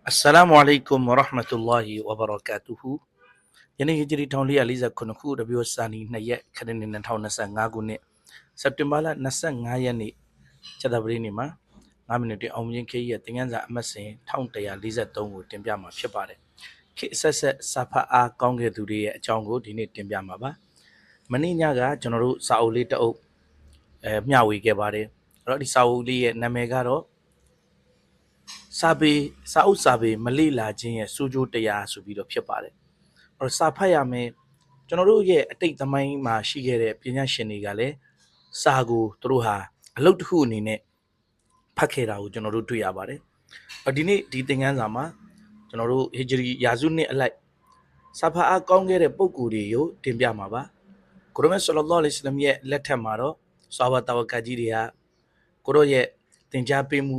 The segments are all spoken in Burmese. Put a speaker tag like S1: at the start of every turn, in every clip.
S1: Assalamu alaikum wa rahmatullahi wa barakatuhu ယနေ့ဟဂျရီ1449ခုတပြည့်စာနီ2ရက်ခရစ်နှစ်2025ခုနှစ်စက်တင်ဘာလ25ရက်နေ့ချက်သပတေးနေ့မှာ9မိနစ်တင်အောင်မြင်ခေးရဲ့တင်ငန်းစာအမှတ်စဉ်1143ကိုတင်ပြမှာဖြစ်ပါတယ်ခေတ်ဆက်ဆက်စာဖတ်အားကောင်းခဲ့သူတွေရဲ့အကြောင်းကိုဒီနေ့တင်ပြမှာပါမနေ့ညကကျွန်တော်တို့စာအုပ်လေးတစ်အုပ်အဲမျှဝေခဲ့ပါတယ်အဲ့တော့ဒီစာအုပ်လေးရဲ့နာမည်ကတော့ စာပေစာအုပ်စာပေမလေ့လာခြင်းရဲ့စိုးကျိုးတရားဆိုပြီးတော့ဖြစ်ပါတယ်။အဲ့တော့စာဖတ်ရမယ်ကျွန်တော်တို့ရဲ့အတိတ်သမိုင်းမှာရှိခဲ့တဲ့ပညာရှင်တွေကလည်းစာကိုသူတို့ဟာအလုပ်တစ်ခုအနေနဲ့ဖတ်ခဲ့တာကိုကျွန်တော်တို့တွေ့ရပါတယ်။အဲ့ဒီနေ့ဒီသင်ခန်းစာမှာကျွန်တော်တို့ဟီဂျရီယာဇုနှစ်အလိုက်စာဖတ်အားကောင်းခဲ့တဲ့ပုံကိုယ်တွေကိုတင်ပြမှာပါ။ကိုရမတ်ဆလလောလ္လဟ်အလိုင်းဝါဆလမ်ရဲ့လက်ထက်မှာတော့ဆာဝါတဝကကြီးတွေကကိုရောရဲ့သင်ကြားပေးမှု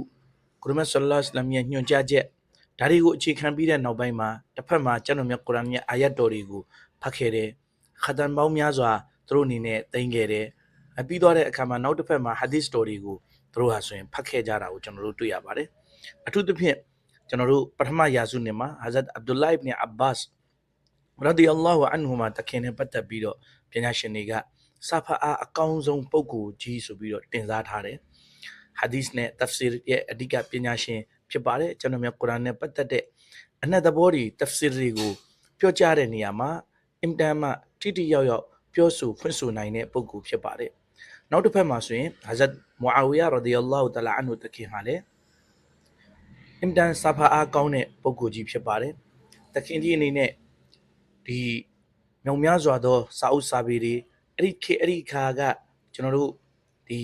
S1: ကုရမတ်ဆလ္လာလဟ်အလัยဟိဝါစလမ်ရဲ့ညွှန်ကြားချက်ဒါတွေကိုအခြေခံပြီးတဲ့နောက်ပိုင်းမှာတစ်ဖက်မှာကျွန်တော်မြတ်ကုရ်အာန်ရဲ့အာယတ်တော်တွေကိုဖတ်ခဲ့တယ်ခဒန်ပေါင်းများစွာသူတို့အနေနဲ့သိမ်းခဲ့တယ်အပြီးသွားတဲ့အခါမှာနောက်တစ်ဖက်မှာဟာဒီသ်တော်တွေကိုသူတို့ဟာဆိုရင်ဖတ်ခဲ့ကြတာကိုကျွန်တော်တို့တွေ့ရပါတယ်အထူးသဖြင့်ကျွန်တော်တို့ပထမယာစုနှစ်မှာဟာဇတ်အဗ်ဒူလိုင်ဘ်နီအဘ္ဘတ်ရဒီအလ္လာဟူအန်ဟူမှာတခင်နဲ့ပတ်သက်ပြီးတော့ပညာရှင်တွေကစာဖတ်အားအကောင်းဆုံးပုဂ္ဂိုလ်ကြီးဆိုပြီးတော့တင်စားထားတယ် hadith နဲ့ tafsir ရဲ့အဓိကပညာရှင်ဖြစ်ပါတယ်ကျွန်တော်များကုရ်အာန်နဲ့ပတ်သက်တဲ့အနက်သဘောတွေ tafsir တွေကိုပြောကြားတဲ့နေရာမှာအင်တန်မှတိတိယောက်ယောက်ပြောဆိုဖွင့်ဆိုနိုင်တဲ့ပုဂ္ဂိုလ်ဖြစ်ပါတယ်နောက်တစ်ဖက်မှာဆိုရင် Hazrat Muawiyah radiyallahu ta'ala anhu တခင်ဟာလည်းအင်တန်စာဖာအားကောင်းတဲ့ပုဂ္ဂိုလ်ကြီးဖြစ်ပါတယ်တခင်ကြီးအနေနဲ့ဒီမြောင်များစွာသောစာအုပ်စာပေတွေအဲ့ဒီခေတ်အဲ့ဒီခါကကျွန်တော်တို့ဒီ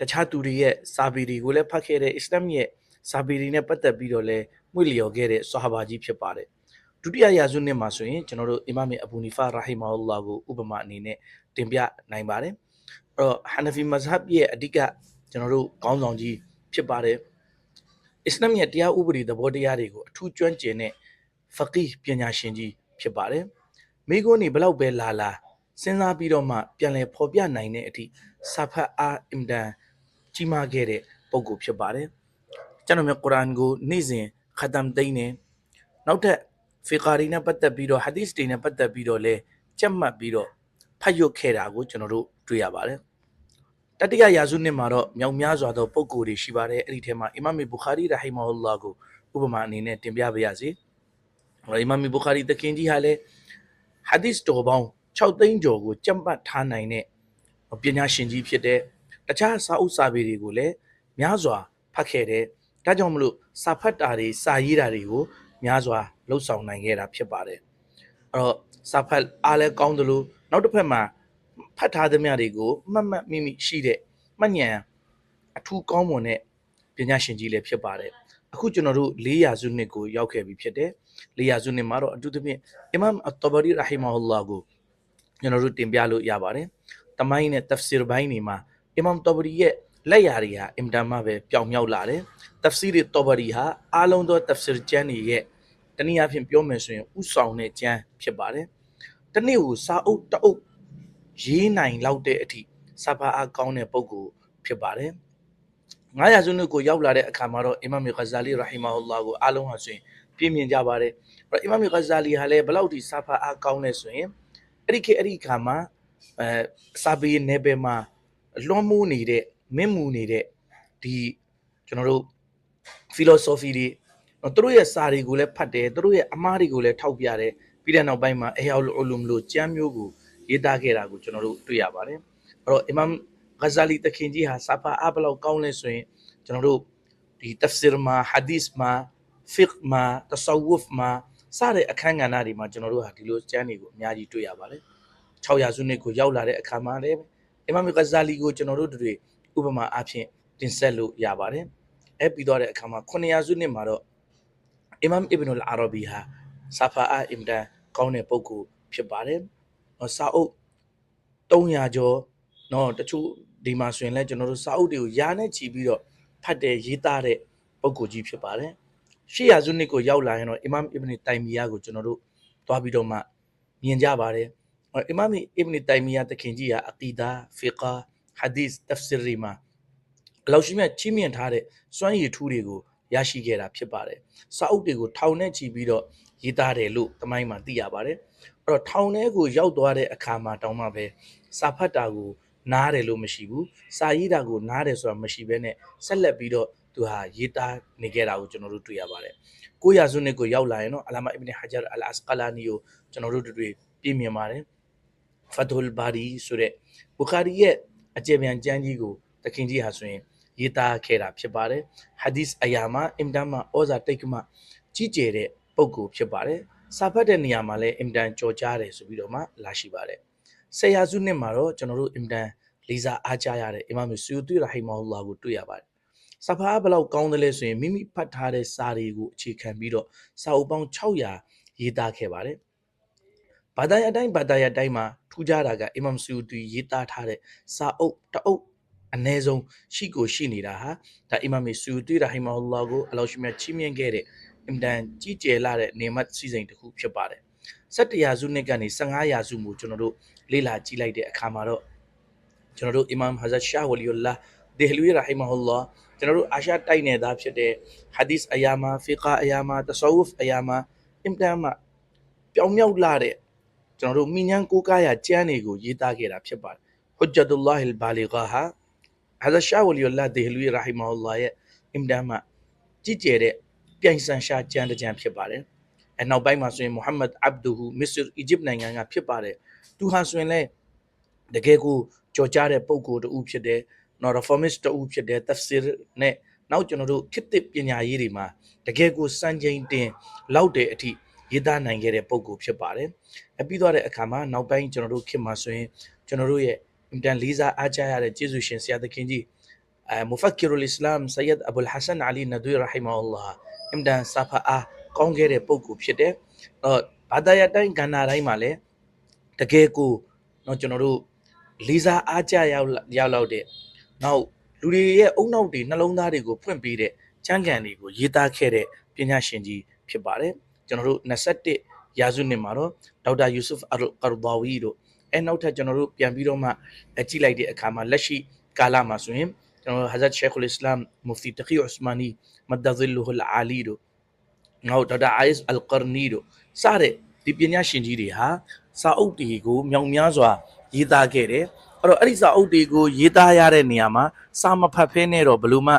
S1: တခြားသူတွေရဲ့စာပေတွေကိုလည်းဖတ်ခဲ့တဲ့အစ္စလာမ်ရဲ့စာပေတွေနဲ့ပတ်သက်ပြီးတော့လည်းမှုလျော်ခဲ့တဲ့ဆာဟာဘာကြီးဖြစ်ပါတယ်ဒုတိယရာစုနှစ်မှာဆိုရင်ကျွန်တော်တို့အီမာမ်အဘူနီဖာရာဟီမာအလ္လာကိုဥပမာအနေနဲ့တင်ပြနိုင်ပါတယ်အဲ့တော့ဟန်နဖီမဇဟပ်ရဲ့အဓိကကျွန်တော်တို့ခေါင်းဆောင်ကြီးဖြစ်ပါတယ်အစ္စလာမ်ရဲ့တရားဥပဒေသဘောတရားတွေကိုအထူးကျွမ်းကျင်တဲ့ဖကီးပညာရှင်ကြီးဖြစ်ပါတယ်မိကုန်းနေဘလောက်ပဲလာလာစဉ်းစားပြီးတော့မှပြန်လည်ဖော်ပြနိုင်တဲ့အထိစာဖတ်အားအင်တန် ကြီးမားခဲ့တဲ့ပုံကိုဖြစ်ပါတယ်ကျွန်တော်မြတ်ကုရ်အာန်ကိုနေ့စဉ်ခတ်တမ်သိမ်းနေနောက်ထပ်ဖီကာရီနဲ့ပတ်သက်ပြီးတော့ဟာဒီသ်တွေနဲ့ပတ်သက်ပြီးတော့လဲကြက်မှတ်ပြီးတော့ဖတ်ရွတ်ခဲ့တာကိုကျွန်တော်တို့တွေ့ရပါတယ်တတိယရာစုနှစ်မှာတော့မြောင်များစွာသောပုံကိုယ်တွေရှိပါတယ်အဲ့ဒီထဲမှာအီမာမ်ဘူခါရီရဟီမာအလ္လာကိုဥပမာအနေနဲ့တင်ပြပါရစေဟောအီမာမ်ဘူခါရီတခင်ကြီးဟာလည်းဟာဒီသ်တော်ပေါင်း6သိန်းကျော်ကိုကြက်မှတ်ထားနိုင်တဲ့ပညာရှင်ကြီးဖြစ်တဲ့ တခြားစာအုပ်စာပေတွေကိုလည်းများစွာဖတ်ခဲ့တယ်ဒါကြောင့်မလို့စာဖတ်တာတွေစာရေးတာတွေကိုများစွာလှုပ်ဆောင်နိုင်ခဲ့တာဖြစ်ပါတယ်အဲ့တော့စာဖတ်အားလည်းကောင်းသလိုနောက်တစ်ဖက်မှာဖတ်ထားသမျှတွေကိုမှတ်မှတ်မိမိရှိတဲ့မှတ်ဉာဏ်အထူးကောင်းမွန်တဲ့ပညာရှင်ကြီးလည်းဖြစ်ပါတယ်အခုကျွန်တော်တို့၄ရာစုနှစ်ကိုရောက်ခဲ့ပြီဖြစ်တယ်၄ရာစုနှစ်မှာတော့အထူးသဖြင့်အီမမ်အတဘရီရာဟီမာဟူလာကိုကျွန်တော်တို့တင်ပြလို့ရပါတယ်တမိုင်းနဲ့ tafsir ဘိုင်းတွေမှာ အီမမ်တဘရီရဲ့လက်ရာတွေဟာအင်တန်မှပဲပျောင်မြောက်လာတယ်။ tafsir တဘရီဟာအားလုံးသော tafsir ကျမ်းတွေရဲ့တနည်းအားဖြင့်ပြောမယ်ဆိုရင်ဥဆောင်တဲ့ကျမ်းဖြစ်ပါတယ်။တနေ့ကိုစာအုပ်တအုပ်ရေးနိုင်လောက်တဲ့အထိစာဖာအားကောင်းတဲ့ပုဂ္ဂိုလ်ဖြစ်ပါတယ်။900စုနှစ်ကိုရောက်လာတဲ့အခါမှာတော့အီမမ်ဂဇာလီရာဟီမာဟူလာကိုအားလုံးဟာဆိုရင်ပြည့်မြင်ကြပါတယ်။အဲ့တော့အီမမ်ဂဇာလီဟာလည်းဘယ်လောက်ထိစာဖာအားကောင်းလဲဆိုရင်အဲ့ဒီခေတ်အဲ့ဒီအခါမှာအဲစာပေနယ်ပယ်မှာ လွှမ်းမိုးနေတဲ့မင်းမူနေတဲ့ဒီကျွန်တော်တို့ philosophy တွေနော်သူတို့ရဲ့စာတွေကိုလည်းဖတ်တယ်သူတို့ရဲ့အမားတွေကိုလည်းထောက်ပြတယ်ပြီးတဲ့နောက်ပိုင်းမှာအဟ်အလူမလို့ကျမ်းမျိုးကိုရေးသားခဲ့တာကိုကျွန်တော်တို့တွေ့ရပါတယ်အဲ့တော့အီမမ်ဂဇာလီတခင်ကြီးဟာစာဖာအဘလောက်ကောင်းလဲဆိုရင်ကျွန်တော်တို့ဒီ tafsir မှာ hadith မှာ fiqh မှာ tasawwuf မှာစတဲ့အခန်းကဏ္ဍတွေမှာကျွန်တော်တို့ဟာဒီလိုကျမ်းတွေကိုအများကြီးတွေ့ရပါတယ်600စုနှစ်ကိုရောက်လာတဲ့အခါမှာလည်း အီမမ်ဂဇာလီကိုကျွန်တော်တို့တွေဥပမာအဖြစ်တင်ဆက်လို့ရပါတယ်။အဲပြီးတော့တဲ့အခါမှာ900စုနှစ်မှာတော့အီမမ်အစ်ဘ်နူလ်အာရဘီဟာဆာဖာအာအင်ဒန်ကောင်းတဲ့ပုဂ္ဂိုလ်ဖြစ်ပါတယ်။စာအုပ်300ကျော်နော်တချို့ဒီမှာဆိုရင်လည်းကျွန်တော်တို့စာအုပ်တွေကိုယာနဲ့ချီပြီးတော့ဖတ်တဲ့ရေးသားတဲ့ပုဂ္ဂိုလ်ကြီးဖြစ်ပါတယ်။800စုနှစ်ကိုရောက်လာရင်တော့အီမမ်အစ်ဘ်နီတိုင်မီယာကိုကျွန်တော်တို့သွားပြီးတော့မှမြင်ကြပါတယ်။ အီမမ်အစ်ဘ်နီတိုင်မီယာတခင်ကြီးဟာအကီဒါဖီကာဟာဒီသ်တဖ်ဆီရီမှာအလောက်ရှိမြတ်ချီးမြှင့်ထားတဲ့စွမ်းရည်ထူးတွေကိုရရှိခဲ့တာဖြစ်ပါတယ်စာအုပ်တွေကိုထောင်နဲ့ချီပြီးတော့ရေးသားတယ်လို့တမိုင်းမှာသိရပါတယ်အဲ့တော့ထောင်ထဲကိုရောက်သွားတဲ့အခါမှာတောင်းမှပဲစာဖတ်တာကိုနားတယ်လို့မရှိဘူးစာရေးတာကိုနားတယ်ဆိုတာမရှိဘဲနဲ့ဆက်လက်ပြီးတော့သူဟာရေးသားနေခဲ့တာကိုကျွန်တော်တို့တွေ့ရပါတယ်ကိုရာစုနှစ်ကိုရောက်လာရင်တော့အလာမအစ်ဘ်နဟာဂျာအလ်အစကလာနီကိုကျွန်တော်တို့တွေ့ပြမြင်ပါတယ် ဖတ်ဟူလ်ဘာရီဆိုတဲ့ဘူခါရီရဲ့အကျေပြန်ကျမ်းကြီးကိုတခင်ကြီးဟာဆိုရင်ရေးသားခဲ့တာဖြစ်ပါတယ်ဟာဒီစ်အယာမှာအင်တန်မှာဩဇာတိတ်ကမှကြီးကျယ်တဲ့ပုဂ္ဂိုလ်ဖြစ်ပါတယ်စာဖတ်တဲ့နေရာမှာလည်းအင်တန်ကြော်ကြားတယ်ဆိုပြီးတော့မှလာရှိပါတယ်ဆယ်ရာစုနှစ်မှာတော့ကျွန်တော်တို့အင်တန်လီဇာအားကြရတဲ့အီမာမ်ဆူတူရာဟီမာဟူလာကိုတွေ့ရပါတယ်စာဖတ်ဘယ်လောက်ကောင်းတယ်လဲဆိုရင်မိမိဖတ်ထားတဲ့စာတွေကိုအခြေခံပြီးတော့စာအုပ်ပေါင်း600ရေးသားခဲ့ပါတယ် ဘာသာရအတိုင်းဘာသာရအတိုင်းမှာထူးခြားတာကအီမာမ်ဆူတူရေးသားထားတဲ့စာအုပ်တအုပ်အ ਨੇ ဆုံးရှိကိုရှိနေတာဟာဒါအီမာမ်ဆူတူရာဟီမာဟူလာကိုအလောရှိမြတ်ချီးမြှင့်ခဲ့တဲ့အင်တန်ကြီးကျယ်လာတဲ့နေမတ်စီစဉ်တစ်ခုဖြစ်ပါတယ်17ရာစုနှစ်ကနေ15ရာစုမှုကျွန်တော်တို့လေ့လာကြည့်လိုက်တဲ့အခါမှာတော့ကျွန်တော်တို့အီမမ်ဟာဇတ်ရှာဝလီယူလာဒေဟလူရာဟီမာဟူလာကျွန်တော်တို့အာရှတိုက်နယ်သားဖြစ်တဲ့ဟာဒီစ်အယာမာဖီကာအယာမာတဆဝုဖ်အယာမာအင်တန်မှာပြောင်းမြောက်လာတဲ့ ကျွန်တော်တို့မိညာန်ကိုးကားရာကျမ်းတွေကိုရေးသားခဲ့တာဖြစ်ပါတယ်ဟွဂျ္ဂျတ်လာဟ်ဘာလီဂါဟာဟာဇတ်ရှာဝလီယူလာဒေဟလူရာဟီမာဟူလာရဲ့အင်တန်မှာကြီးကျယ်တဲ့ပြိုင်ဆန်ရှာကျမ်းတစ်ကျမ်းဖြစ်ပါတယ်။အဲနောက်ပိုင်းမှာဆိုရင်မိုဟမ္မဒ်အဗ်ဒူဟူမစ္စအီဂျစ်နိုင်ငံကဖြစ်ပါတယ်။သူဟာဆိုရင်လည်းတကယ်ကိုကြော်ကြားတဲ့ပုံကိုယ်တူဖြစ်တဲ့နော် reformist တူဖြစ်တဲ့ tafsir နဲ့နောက်ကျွန်တော်တို့ခေတ်သစ်ပညာရေးတွေမှာတကယ်ကိုစံချိန်တင်လောက်တဲ့အထိ ရေးသားနိုင်ခဲ့တဲ့ပုံကိုယ်ဖြစ်ပါတယ်။အပြီးသွားတဲ့အခါမှာနောက်ပိုင်းကျွန်တော်တို့ခေတ်မှာဆိုရင်ကျွန်တော်တို့ရဲ့အင်တန်လေးစားအားကြရတဲ့ကျေးဇူးရှင်ဆရာသခင်ကြီးအဲမူဖက်ကီရူလ်အစ္စလာမ်ဆယက်အဘူလ်ဟဆန်အလီနဒွီရာဟီမာအလ္လာဟ်အင်တန်စာဖာအားကောင်းခဲ့တဲ့ပုံကိုဖြစ်တယ်။တော့ဘာသာရတိုင်းကဏ္ဍတိုင်းမှာလည်းတကယ်ကိုတော့ကျွန်တော်တို့လေးစားအားကြရောက်ရောက်လောက်တဲ့နောက်လူတွေရဲ့အုံနောက်တွေနှလုံးသားတွေကိုဖွင့်ပေးတဲ့ချမ်းကန်တွေကိုရေးသားခဲ့တဲ့ပညာရှင်ကြီးဖြစ်ပါတယ်။ ကျွန်တော်တို့21ရာစုနှစ်မှာတော့ဒေါက်တာယူဆုဖ်အလ်ကာဒါဝီတို့အဲနောက်ထပ်ကျွန်တော်တို့ပြန်ပြီးတော့မှကြည့်လိုက်တဲ့အခါမှာလက်ရှိကာလမှာဆိုရင်ကျွန်တော်ဟာဇတ်ရှေခ်အလ်အစ္စလာမ်မူဖတီတခီဥစမာနီမဒဇီလူဟ်အာလီတို့နောက်ဒေါက်တာအိုင်စ်အလ်ကာနီတို့စတဲ့ဒီပညာရှင်ကြီးတွေဟာစာအုပ်တွေကိုမြောင်များစွာရေးသားခဲ့တယ်အဲ့တော့အဲ့ဒီစာအုပ်တွေကိုရေးသားရတဲ့နေရာမှာစာမဖတ်ဖဲနဲ့တော့ဘယ်လို့မှ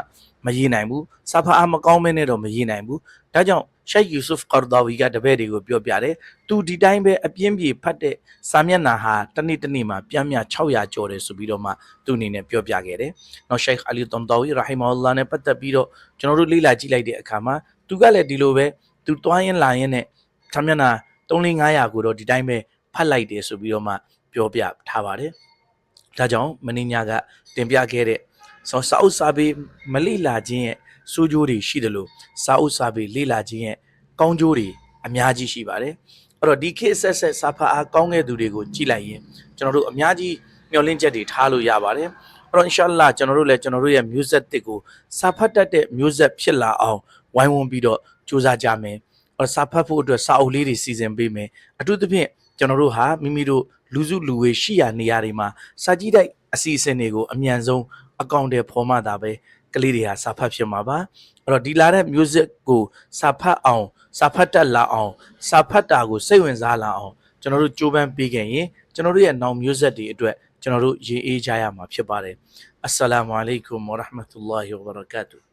S1: မရေးနိုင်ဘူးစာဖတ်အားမကောင်းမဲနဲ့တော့မရေးနိုင်ဘူးဒါကြောင့် ရှိုက်ယူဆုဖ်ကာဒါဝီကတပည့်တွေကိုပြောပြတယ်သူဒီတိုင်းပဲအပြင်းပြေဖတ်တဲ့စာမျက်နှာဟာတစ်နေ့တစ်နေ့မှာပြန်မြ600ကျော်တယ်ဆိုပြီးတော့မှသူအနေနဲ့ပြောပြခဲ့တယ်နောက်ရှိုက်အလီတွန်တောဝီရာဟီမာအလ္လာနဲ့ပတ်သက်ပြီးတော့ကျွန်တော်တို့လေ့လာကြည့်လိုက်တဲ့အခါမှာသူကလည်းဒီလိုပဲသူတွားရင်လာရင်နဲ့စာမျက်နှာ3500ကိုတော့ဒီတိုင်းပဲဖတ်လိုက်တယ်ဆိုပြီးတော့မှပြောပြထားပါတယ်ဒါကြောင့်မင်းညာကတင်ပြခဲ့တဲ့ဆောစာအုပ်စာပေမလိလာခြင်းရဲ့ စိုးကျိုးတွေရှိတယ်လို့စာအုပ်စာပေလေ့လာခြင်းရဲ့ကောင်းကျိုးတွေအများကြီးရှိပါတယ်အဲ့တော့ဒီခေတ်ဆက်ဆက်စာဖတ်အားကောင်းတဲ့သူတွေကိုကြည့်လိုက်ရင်ကျွန်တော်တို့အများကြီးမျှော်လင့်ချက်တွေထားလို့ရပါတယ်အဲ့တော့ inshallah ကျွန်တော်တို့လည်းကျွန်တော်တို့ရဲ့ music တစ်ကိုစာဖတ်တတ်တဲ့ music ဖြစ်လာအောင်ဝိုင်းဝန်းပြီးတော့စူးစမ်းကြမယ်အဲ့စာဖတ်ဖို့အတွက်စာအုပ်လေးတွေစီစဉ်ပေးမယ်အထူးသဖြင့်ကျွန်တော်တို့ဟာမိမိတို့လူစုလူဝေးရှိရာနေရာတွေမှာစာကြည့်တိုက်အစီအစဉ်တွေကိုအမြန်ဆုံးအကောင့်တွေဖော်မှသာပဲ ကလေးတွေဟာစာဖတ်ဖြစ်မှာပါအဲ့တော့ဒီလာတဲ့ music ကိုစာဖတ်အောင်စာဖတ်တတ်လာအောင်စာဖတ်တာကိုစိတ်ဝင်စားလာအောင်ကျွန်တော်တို့ကြိုးပမ်းပေးခဲ့ရင်ကျွန်တော်တို့ရဲ့နောက် music တွေအတွက်ကျွန်တော်တို့ရေးအေးကြရမှာဖြစ်ပါတယ်အစ္စလာမုအလိုင်ကွမ်ဝရဟမတူလာဟီဝဘရကာတူ